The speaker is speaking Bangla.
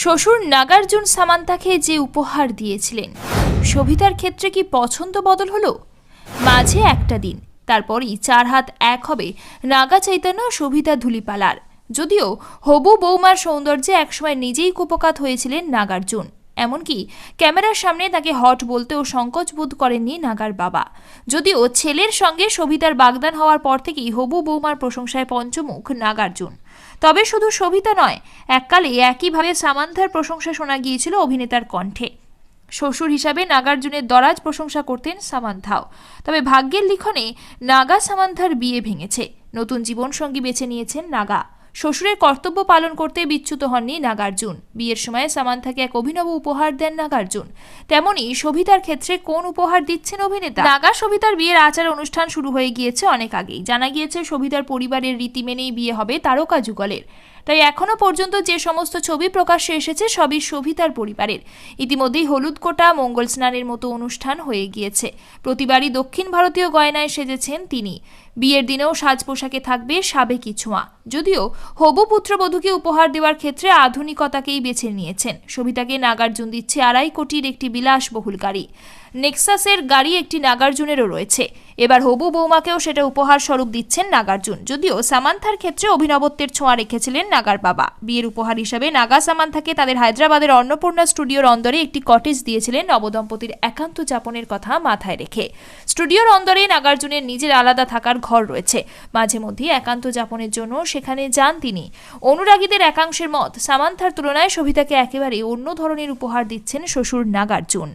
শ্বশুর নাগার্জুন সামান্তাকে যে উপহার দিয়েছিলেন সবিতার ক্ষেত্রে কি পছন্দ বদল হলো? মাঝে একটা দিন, তারপরই চার হাত এক হবে নাগা চৈতন্য সবিতা ধুলিপালার। যদিও হবু বৌমার সৌন্দর্যে একসময় নিজেই কুপকাত হয়েছিলেন নাগার্জুন। এমনকি ক্যামেরার সামনে তাকে হট বলতেও সংকোচ বোধ করেননি নাগার বাবা। যদিও ছেলের সঙ্গে সবিতার বাগদান হওয়ার পর থেকেই হবু বৌমার প্রশংসায় পঞ্চমুখ নাগার্জুন। তবে শুধু সবিতা নয়, এককালে একইভাবে সামান্থার প্রশংসা শোনা গিয়েছিল অভিনেতার কণ্ঠে। শ্বশুর হিসাবে নাগার্জুনের দরাজ প্রশংসা করতেন সামান্থাও। তবে ভাগ্যের লিখনে নাগা সামান্থার বিয়ে ভেঙেছে। নতুন জীবনসঙ্গী বেছে নিয়েছেন নাগা। শ্বশুরের কর্তব্য পালন করতে বিচ্যুত হননি নাগার্জুন। বিয়ের সময় সামান্থাকে এক অভিনব উপহার দেন নাগার্জুন। তেমনি সবিতার ক্ষেত্রে কোন উপহার দিচ্ছেন অভিনেতা? নাগা সবিতার বিয়ের আচার অনুষ্ঠান শুরু হয়ে গিয়েছে অনেক আগেই। জানা গিয়েছে, সবিতার পরিবারের রীতি মেনেই বিয়ে হবে তারকা যুগলের। তাই এখনও পর্যন্ত যে সমস্ত ছবি প্রকাশ্যে এসেছে, সবই সবিতার পরিবারের। ইতিমধ্যেই হলুদ কোটা, মঙ্গল স্নানের মতো অনুষ্ঠান হয়ে গিয়েছে। প্রতিবারই দক্ষিণ ভারতীয় গয়নায় সেজেছেন তিনি। বিয়ের দিনেও সাজ পোশাকে থাকবে সাবেকি ছোঁয়া। যদিও হবু পুত্রবধূকে উপহার দেওয়ার ক্ষেত্রে আধুনিকতাকেই বেছে নিয়েছেন। সবিতাকে নাগার্জুন দিচ্ছে আড়াই কোটির একটি বিলাসবহুল গাড়ি। নেক্সাসের গাড়ি একটি নাগার্জুনেরও রয়েছে। এবার হবু বৌমাকেও সেটা উপহার স্বরূপ দিচ্ছেন নাগার্জুন। যদিও সামান্থার ক্ষেত্রে অভিনবত্বের ছোঁয়া রেখেছিলেন নাগার বাবা। বিয়ের উপহার হিসাবে নাগা সামান্থাকে তাদের হায়দ্রাবাদের অন্নপূর্ণা স্টুডিওর অন্দরে একটি কটেজ দিয়েছিলেন নবদম্পতির একান্ত যাপনের কথা মাথায় রেখে। স্টুডিওর অন্দরে নাগার্জুনের নিজের আলাদা থাকার ঘর রয়েছে। মাঝে মধ্যে একান্ত যাপনের জন্য সেখানে যান তিনি। অনুরাগীদের একাংশের মত সামান্থার তুলনায় সবিতাকে একেবারে অন্য ধরনের উপহার দিচ্ছেন শ্বশুর নাগার্জুন।